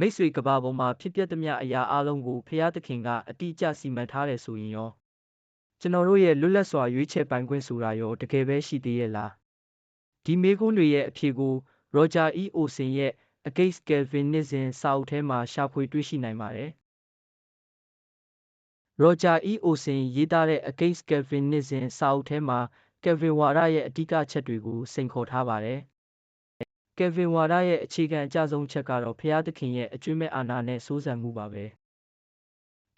မိတ်ဆွေကဘာပေါ်မှာဖြစ်ပျက်သမျှအရာအလုံးကိုဖျားသခင်ကအတိအကျစီမံထားတယ်ဆိုရင်ရောကျွန်တော်တို့ရဲ့လွတ်လပ်စွာရွေးချယ်ပိုင်ခွင့်ဆိုတာရောတကယ်ပဲရှိသေးရဲ့လားဒီမေးခွန်းတွေရဲ့အဖြေကို Roger E. Olson ရဲ့ Against Calvinism စာအုပ်ထဲမှာရှာဖွေတွေ့ရှိနိုင်ပါတယ် Roger E. Olson ရေးသားတဲ့ Against Calvinism စာအုပ်ထဲမှာ Calvin ဝါဒရဲ့အဓိကအချက်တွေကိုစိန်ခေါ်ထားပါတယ် ကယ်ဗင်ဝါဒရဲ့အခြေခံအကျဆုံးချက်ကတော့ဖျားသခင်ရဲ့အကျွင့်မဲ့အာဏာနဲ့စိုးစံမှုပါပဲ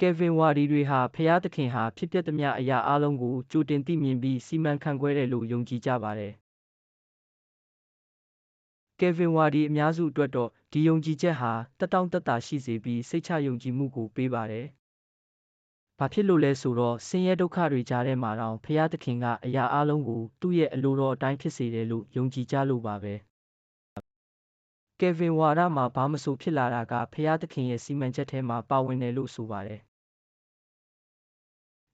ကယ်ဗင်ဝါဒီတွေဟာဖျားသခင်ဟာဖြစ်ပျက်သမျှအရာအလုံးကိုကြိုတင်သိမြင်ပြီးစီမံခန့်ခွဲတယ်လို့ယုံကြည်ကြပါတယ်ကယ်ဗင်ဝါဒီအများစုအတွက်တော့ဒီယုံကြည်ချက်ဟာတက်တောင့်တက်တာရှိစေပြီးစိတ်ချယုံကြည်မှုကိုပေးပါတယ်။ဘာဖြစ်လို့လဲဆိုတော့ဆင်းရဲဒုက္ခတွေကြားထဲမှာတောင်ဖျားသခင်ကအရာအလုံးကိုသူ့ရဲ့အလိုတော်အတိုင်းဖြစ်စေတယ်လို့ယုံကြည်ကြလို့ပါပဲ။ ကယ်ဗင်ဝါဒမှာဘာမဆိုဖြစ်လာတာကဖျားသခင်ရဲ့စီမံချက်ထဲမှာပါဝင်တယ်လို့ဆိုပါတယ်။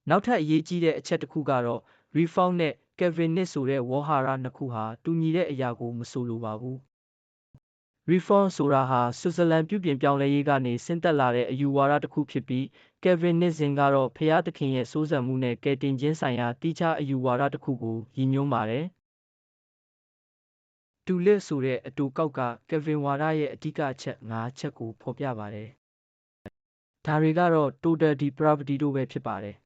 နောက်ထပ်အရေးကြီးတဲ့အချက်တစ်ခုကတော့ Reform နဲ့ Calvinist ဆိုတဲ့ဝေါ်ဟာရနှစ်ခုဟာတူညီတဲ့အရာကိုမဆိုလိုပါဘူး။ Reform ဆိုတာဟာဆွစ်ဇာလန်ပြုပြင်ပြောင်းလဲရေးကနေဆင်းသက်လာတဲ့အယူဝါဒတစ်ခုဖြစ်ပြီး Calvinism ကတော့ဖျားသခင်ရဲ့စိုးစံမှုနဲ့ကယ်တင်ခြင်းဆိုင်ရာတိကျအယူဝါဒတစ်ခုကိုရည်ညွှန်းပါတယ်။ တူလစ်ဆိုတဲ့အတိုကောက်ကကယ်ဗင်ဝါဒရဲ့အဓိကအချက်၅ချက်ကိုဖော်ပြပါတယ်။ဒါတွေကတော့ total depravity တို့ပဲဖြစ်ပါတယ်။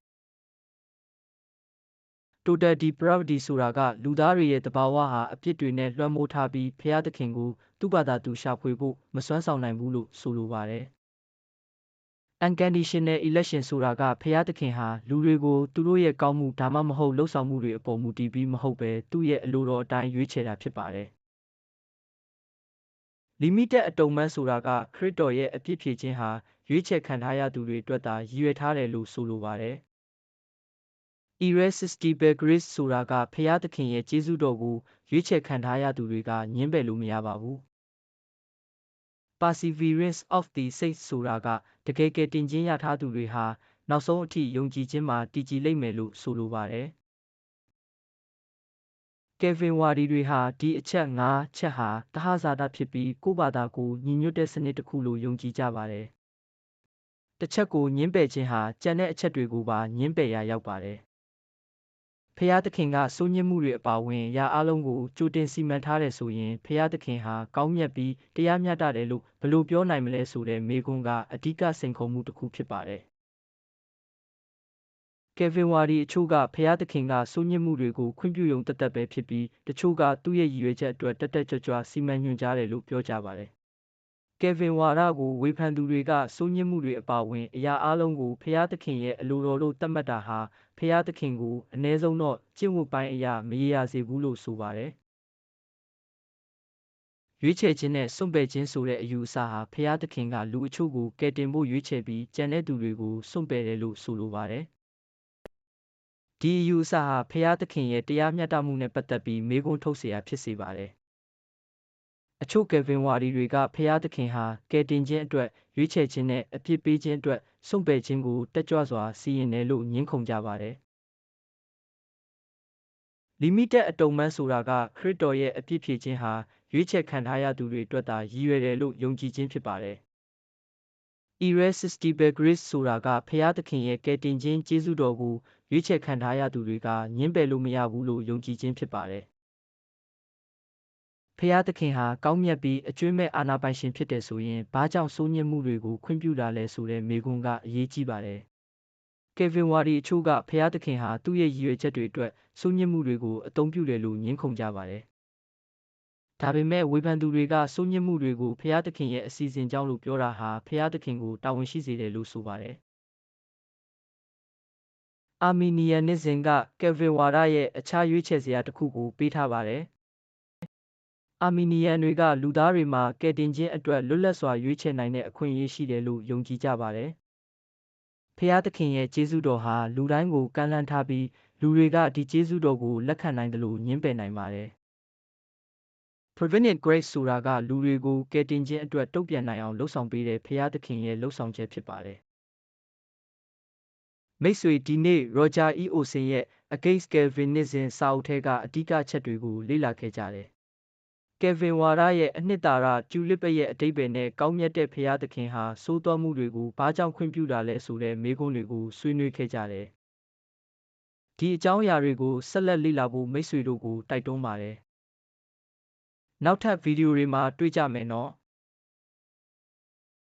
total depravity ဆိုတာကလူသားတွေရဲ့တဘာဝဟာအပြစ်တွေနဲ့လွှမ်းမိုးထားပြီးဖျားသခင်ကိုသူ့ဘာသာသူရှာဖွေဖို့မစွမ်းဆောင်နိုင်ဘူးလို့ဆိုလိုပါတယ်။ unconditional election ဆိုတာကဖျားသခင်ဟာလူတွေကိုသူတို့ရဲ့ကောင်းမှုဒါမှမဟုတ်လှုပ်ဆောင်မှုတွေအပေါ်မူတည်ပြီးမဟုတ်ပဲသူ့ရဲ့အလိုတော်အတိုင်းရွေးချယ်တာဖြစ်ပါတယ် လီမိတက်အတုံမန်းဆိုတာက ခရစ်တော်ရဲ့အပြစ်ဖြေခြင်းဟာရွေးချယ်ခံထားရသူတွေအတွက်သာရည်ရွယ်ထားတယ်လို့ဆိုလိုပါတယ်။ irresistible grace ဆိုတာကဖျားသခင်ရဲ့ကျေးဇူးတော်ကိုရွေးချယ်ခံထားရသူတွေကညှင်းပယ်လို့မရပါဘူး။ perseverance of the saints ဆိုတာကတကယ်ကယ်တင်ခြင်းရထားသူတွေဟာနောက်ဆုံးအထိယုံကြည်ခြင်းမှာတည်ကြည်လိမ့်မယ်လို့ဆိုလိုပါတယ်။ ကယ်ဗင်ဝါဒီတွေဟာ ဒီအချက် ၅ ချက်ဟာ သဟဇာတဖြစ်ပြီး ကိုယ့်ဘာသာကိုညီညွတ်တဲ့စနစ်တစ်ခုလို့ ယုံကြည်ကြပါတယ်။တစ်ချက်ကိုညှင်းပယ်ခြင်းဟာကြံတဲ့အချက်တွေကိုပါညှင်းပယ်ရာရောက်ပါတယ်။ဖျားသခင်ကစိုးညစ်မှုတွေအပါအဝင်ရာအလုံးကို ကြိုတင်စီမံထားတယ်ဆိုရင်ဖျားသခင်ဟာ ကောင်းမြတ်ပြီး တရားမျှတတယ်လို့ ဘယ်လိုပြောနိုင်မလဲဆိုတဲ့ မေးခွန်းက အဓိက စိန်ခေါ်မှုတစ်ခုဖြစ်ပါတယ်။ ကယ်ဗင်ဝါဒီအချို့ကဖျားသခင်ကစိုးညစ်မှုတွေကိုခွင့်ပြုရုံသက်သက်ပဲဖြစ်ပြီးတချို့ကသူ့ရဲ့ရည်ရွယ်ချက်အတွက်တက်တက်ကြွကြွစီမံညွှန်ကြားတယ်လို့ပြောကြပါတယ်။ကယ်ဗင်ဝါဒကိုဝေဖန်သူတွေကစိုးညစ်မှုတွေအပါအဝင်အရာအလုံးကိုဖျားသခင်ရဲ့အလိုတော်လို့သတ်မှတ်တာဟာဖျားသခင်ကိုအ ਨੇ ဆုံးတော့ကျင့်ဝတ်ပိုင်းအရာမရေရာစေဘူးလို့ဆိုပါတယ်။ရွေးချယ်ခြင်းနဲ့စွန့်ပယ်ခြင်းဆိုတဲ့အယူအဆဟာဖျားသခင်ကလူအချို့ကိုကယ်တင်ဖို့ရွေးချယ်ပြီးကြံတဲ့သူတွေကိုစွန့်ပယ်တယ်လို့ဆိုလိုပါတယ်။ ဒီအယူအဆဟာဖျားသခင်ရဲ့တရားမျှတမှုနဲ့ပတ်သက်ပြီးမေးခွန်းထုတ်เสียဖြစ်စေပါတယ်။အချို့ကယ်ဗင်ဝါဒီတွေကဖျားသခင်ဟာကယ်တင်ခြင်းအတွက်ရွေးချယ်ခြင်းနဲ့အပြစ်ပေးခြင်းအတွက်စွန့်ပယ်ခြင်းကိုတက်ကြွစွာစီရင်တယ်လို့ညှင်းခုန်ကြပါတယ်။လီမိတက်အတုံမန်းဆိုတာကခရစ်တော်ရဲ့အပြစ်ဖြေခြင်းဟာရွေးချယ်ခံထားရသူတွေအတွက်သာရည်ရွယ်တယ်လို့ယုံကြည်ခြင်းဖြစ်ပါတယ်။ irresistible grace ဆိုတာကဖျားသခင်ရဲ့ကယ်တင်ခြင်းကျေးဇူးတော်ကိုရွေးချယ်ခံထားရသူတွေကညှင်းပယ်လို့မရဘူးလို့ယုံကြည်ခြင်းဖြစ်ပါတယ်။ဖျားသခင်ဟာကောင်းမြတ်ပြီးအကျွင့်မဲ့အာဏာပိုင်ရှင်ဖြစ်တယ်ဆိုရင်ဘာကြောင့်စိုးညစ်မှုတွေကိုခွင့်ပြုတာလဲဆိုတဲ့မေးခွန်းကအရေးကြီးပါတယ်။ကေဗင်ဝါဒီအချို့ကဖျားသခင်ဟာသူ့ရဲ့ရည်ရွယ်ချက်တွေအတွက်စိုးညစ်မှုတွေကိုအသုံးပြုတယ်လို့ညှင်းခုန်ကြပါတယ် ဒါပေမဲ့ဝေဖန်သူတွေကစိုးညစ်မှုတွေကိုဖျားသခင်ရဲ့အစီအစဉ်ကြောင့်လို့ပြောတာဟာဖျားသခင်ကိုတာဝန်ရှိစေတယ်လို့ဆိုပါတယ်။အာမီနီယန်နစ်ဇင်ကကယ်ဗင်ဝါဒရဲ့အခြားရွေးချယ်စရာတစ်ခုကိုပေးထားပါတယ်။အာမီနီယန်တွေကလူသားတွေမှာကယ်တင်ခြင်းအတွက်လွတ်လပ်စွာရွေးချယ်နိုင်တဲ့အခွင့်အရေးရှိတယ်လို့ယုံကြည်ကြပါတယ်။ဖျားသခင်ရဲ့ကျေးဇူးတော်ဟာလူတိုင်းကိုကမ်းလှမ်းထားပြီးလူတွေကဒီကျေးဇူးတော်ကိုလက်ခံနိုင်တယ်လို့ညှင်းပယ်နိုင်ပါတယ်။ Prevenient Grace ဆိုတာကလူတွေကိုကယ်တင်ခြင်းအတွက်တုံ့ပြန်နိုင်အောင်လှုံ့ဆော်ပေးတဲ့ဖခင်သခင်ရဲ့လှုံ့ဆော်ချက်ဖြစ်ပါတယ်။မိတ်ဆွေဒီနေ့ Roger E. Olsen ရဲ့ Against Calvinism စာအုပ်ထဲကအဓိကချက်တွေကိုလေ့လာခဲ့ကြတယ်။ Calvin ဝါဒရဲ့အနှစ်သာရကျူလစ်ပရဲ့အတိတ်ပဲနဲ့ကောင်းမြတ်တဲ့ဖခင်သခင်ဟာစိုးတော်မှုတွေကိုဘာကြောင့်ခွင့်ပြုတာလဲဆိုတဲ့မေးခွန်းတွေကိုဆွေးနွေးခဲ့ကြတယ်။ဒီအကြောင်းအရာတွေကိုဆက်လက်လေ့လာဖို့မိတ်ဆွေတို့ကိုတိုက်တွန်းပါတယ်။ နောက်ထပ်ဗီဒီယိုတွေမှာတွေ့ကြမယ်နော်